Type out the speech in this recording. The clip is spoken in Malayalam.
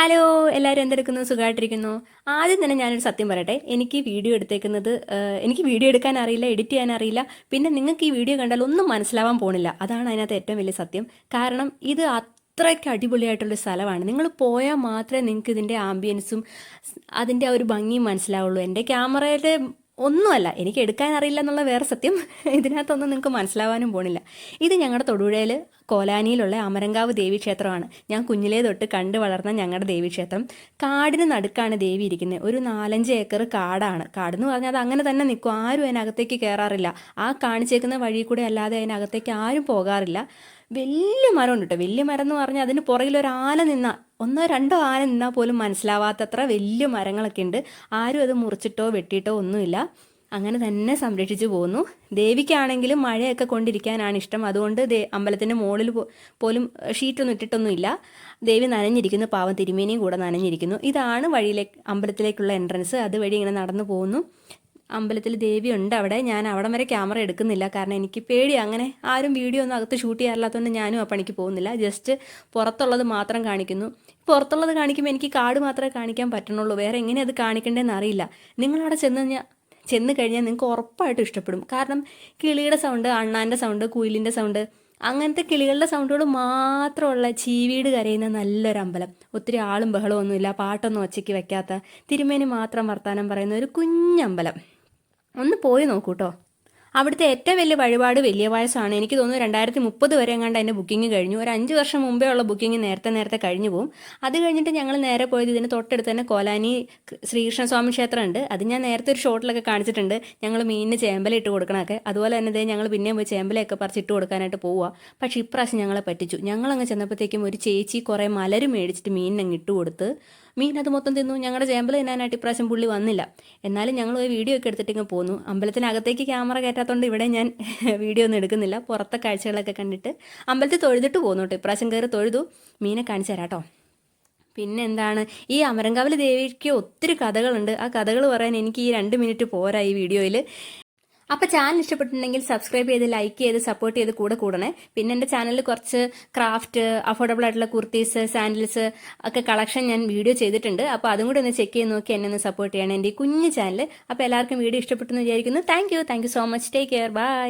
ഹലോ എല്ലാവരും എന്തെടുക്കുന്നു? സുഖമായിട്ടിരിക്കുന്നു. ആദ്യം തന്നെ ഞാനൊരു സത്യം പറയട്ടെ. എനിക്ക് വീഡിയോ എടുത്തേക്കുന്നത് എനിക്ക് വീഡിയോ എടുക്കാൻ അറിയില്ല എഡിറ്റ് ചെയ്യാൻ അറിയില്ല. പിന്നെ നിങ്ങൾക്ക് ഈ വീഡിയോ കണ്ടാൽ ഒന്നും മനസ്സിലാവാൻ പോണില്ല. അതാണ് അതിനകത്ത് ഏറ്റവും വലിയ സത്യം. കാരണം ഇത് അത്രയ്ക്ക് അടിപൊളിയായിട്ടുള്ള സ്ഥലമാണ്. നിങ്ങൾ പോയാൽ മാത്രമേ നിങ്ങൾക്ക് ഇതിന്റെ ആംബിയൻസും അതിന്റെ ആ ഒരു ഭംഗിയും മനസ്സിലാവുള്ളൂ. എന്റെ ക്യാമറയുടെ ഒന്നുമല്ല എനിക്ക് എടുക്കാൻ അറിയില്ല എന്നുള്ള വേറെ സത്യം. ഇതിനകത്തൊന്നും നിങ്ങൾക്ക് മനസ്സിലാവാനും പോണില്ല. ഇത് ഞങ്ങളുടെ തൊടുപുഴയിൽ കോലാനിയിലുള്ള അമരങ്കാവ് ദേവീക്ഷേത്രമാണ് ഞാൻ കുഞ്ഞിലേ തൊട്ട് കണ്ടു വളർന്ന ഞങ്ങളുടെ ദേവീക്ഷേത്രം കാടിന് നടുക്കാണ് ദേവി ഇരിക്കുന്നത് ഒരു നാലഞ്ച് ഏക്കർ കാടാണ്. കാടെന്ന് പറഞ്ഞാൽ അത് അങ്ങനെ തന്നെ നിൽക്കും ആരും അതിനകത്തേക്ക് കയറാറില്ല ആ കാണിച്ചേക്കുന്ന വഴി കൂടെ അല്ലാതെ അതിനകത്തേക്ക് ആരും പോകാറില്ല. വലിയ മരം ഉണ്ട് കേട്ടോ വലിയ മരം എന്ന് പറഞ്ഞാൽ അതിന് പുറകിൽ ഒരു ആന നിന്നാൽ ഒന്നോ രണ്ടോ ആന നിന്നാൽ പോലും മനസ്സിലാവാത്തത്ര വലിയ മരങ്ങളൊക്കെ ഉണ്ട്. ആരും അത് മുറിച്ചിട്ടോ വെട്ടിയിട്ടോ ഒന്നുമില്ല. അങ്ങനെ തന്നെ സംരക്ഷിച്ചു പോകുന്നു ദേവിക്കാണെങ്കിലും മഴയൊക്കെ കൊണ്ടിരിക്കാനാണ് ഇഷ്ടം. അതുകൊണ്ട് ദേ അമ്പലത്തിന്റെ മുകളിൽ പോലും ഷീറ്റൊന്നും ഇട്ടിട്ടൊന്നുമില്ല. ദേവി നനഞ്ഞിരിക്കുന്നു. പാവം തിരുമേനിയും കൂടെ നനഞ്ഞിരിക്കുന്നു. ഇതാണ് വഴിയിലേക്ക് അമ്പലത്തിലേക്കുള്ള എൻട്രൻസ് അതുവഴി ഇങ്ങനെ നടന്നു പോകുന്നു അമ്പലത്തിൽ ദേവി ഉണ്ട് അവിടെ. ഞാൻ അവിടം വരെ ക്യാമറ എടുക്കുന്നില്ല. കാരണം എനിക്ക് പേടി. അങ്ങനെ ആരും വീഡിയോ ഒന്നും അകത്ത് ഷൂട്ട് ചെയ്യാറില്ലാത്തതുകൊണ്ട് ഞാനും ആ പണിക്ക് പോകുന്നില്ല. ജസ്റ്റ് പുറത്തുള്ളത് മാത്രം കാണിക്കുന്നു. പുറത്തുള്ളത് കാണിക്കുമ്പോൾ എനിക്ക് കാട് മാത്രമേ കാണിക്കാൻ പറ്റണുള്ളൂ വേറെ എങ്ങനെ അത് കാണിക്കേണ്ടതെന്ന് അറിയില്ല. നിങ്ങളവിടെ ചെന്ന് കഴിഞ്ഞാൽ ചെന്ന് കഴിഞ്ഞാൽ നിങ്ങൾക്ക് ഉറപ്പായിട്ടും ഇഷ്ടപ്പെടും. കാരണം കിളിയുടെ സൗണ്ട് അണ്ണാന്റെ സൗണ്ട് കുയിലിന്റെ സൗണ്ട് അങ്ങനത്തെ കിളികളുടെ സൗണ്ടുകൾ മാത്രമുള്ള ചീവീട് കരയുന്ന നല്ലൊരു അമ്പലം. ഒത്തിരി ആളും ബഹളവും ഒന്നുമില്ല പാട്ടൊന്നും ഒച്ചയ്ക്ക് വെക്കാത്ത തിരുമേനി മാത്രം വർത്താനം പറയുന്ന ഒരു കുഞ്ഞമ്പലം. ഒന്ന് പോയി നോക്കൂ കേട്ടോ അവിടുത്തെ ഏറ്റവും വലിയ വഴിപാട് വലിയ പായസമാണ്. എനിക്ക് തോന്നുന്നു രണ്ടായിരത്തി മുപ്പത് വരെ എങ്ങാണ്ട് അതിന്റെ ബുക്കിംഗ് കഴിഞ്ഞു. ഒരു അഞ്ച് വർഷം മുമ്പേ ഉള്ള ബുക്കിംഗ് നേരത്തെ നേരത്തെ കഴിഞ്ഞു പോകും അത് കഴിഞ്ഞിട്ട് ഞങ്ങൾ നേരെ പോയത് ഇതിന് തൊട്ടടുത്ത് തന്നെ കോലാനി ശ്രീകൃഷ്ണസ്വാമി ക്ഷേത്രം ഉണ്ട് അത് ഞാൻ നേരത്തെ ഒരു ഷോട്ടിലൊക്കെ കാണിച്ചിട്ടുണ്ട്. ഞങ്ങൾ മീനിന് ചേമ്പല ഇട്ട് കൊടുക്കണമൊക്കെ. അതുപോലെ തന്നെ ഞങ്ങൾ പിന്നെയും പോയി ചേമ്പലയൊക്കെ പറിച്ച് ഇട്ട് കൊടുക്കാനായിട്ട് പോവുക പക്ഷേ ഇപ്രാവശ്യം ഞങ്ങളെ പറ്റിച്ചു. ഞങ്ങളങ്ങ് ചെന്നപ്പോഴത്തേക്കും ഒരു ചേച്ചി കുറേ മലര് മേടിച്ചിട്ട് മീനിനങ്ങ് ഇട്ട് കൊടുത്ത് മീൻ അത് മൊത്തം തിന്നു. ഞങ്ങളുടെ ചേമ്പൽ തിന്നാനായിട്ട് ഇപ്രാവശ്യം പുള്ളി വന്നില്ല. എന്നാലും ഞങ്ങൾ ഒരു വീഡിയോ ഒക്കെ എടുത്തിട്ടിങ്ങ് പോന്നു. അമ്പലത്തിനകത്തേക്ക് ക്യാമറ കയറ്റാത്തതുകൊണ്ട് ഇവിടെ ഞാൻ വീഡിയോ ഒന്നും എടുക്കുന്നില്ല. പുറത്തെ കാഴ്ചകളൊക്കെ കണ്ടിട്ട് അമ്പലത്തിൽ തൊഴുതിട്ട് പോന്നു കേട്ടോ ഇപ്രാവശ്യം കയറി തൊഴുതു. മീനെ കാണിച്ചു തരാം പിന്നെ എന്താണ് ഈ അമരങ്കാവിലെ ദേവിക്ക് ഒത്തിരി കഥകളുണ്ട്. ആ കഥകൾ പറയാൻ എനിക്ക് ഈ രണ്ട് മിനിറ്റ് പോരാ ഈ വീഡിയോയിൽ അപ്പോൾ ചാനൽ ഇഷ്ടപ്പെട്ടിട്ടുണ്ടെങ്കിൽ സബ്സ്ക്രൈബ് ചെയ്ത് ലൈക്ക് ചെയ്ത് സപ്പോർട്ട് ചെയ്ത് കൂടെ കൂടണേ. പിന്നെ എന്റെ ചാനലിൽ കുറച്ച് ക്രാഫ്റ്റ് അഫോർഡബിൾ ആയിട്ടുള്ള കുർത്തീസ് സാൻഡിൽസ് ഒക്കെ കളക്ഷൻ ഞാൻ വീഡിയോ ചെയ്തിട്ടുണ്ട്. അപ്പോൾ അതും കൂടി ഒന്ന് ചെക്ക് ചെയ്ത് നോക്കി എന്നെ ഒന്ന് സപ്പോർട്ട് ചെയ്യണം എന്റെ ഈ കുഞ്ഞു ചാനൽ അപ്പോൾ എല്ലാവർക്കും വീഡിയോ ഇഷ്ടപ്പെട്ടെന്ന് വിചാരിക്കുന്നു. Thank you thank you so much take care bye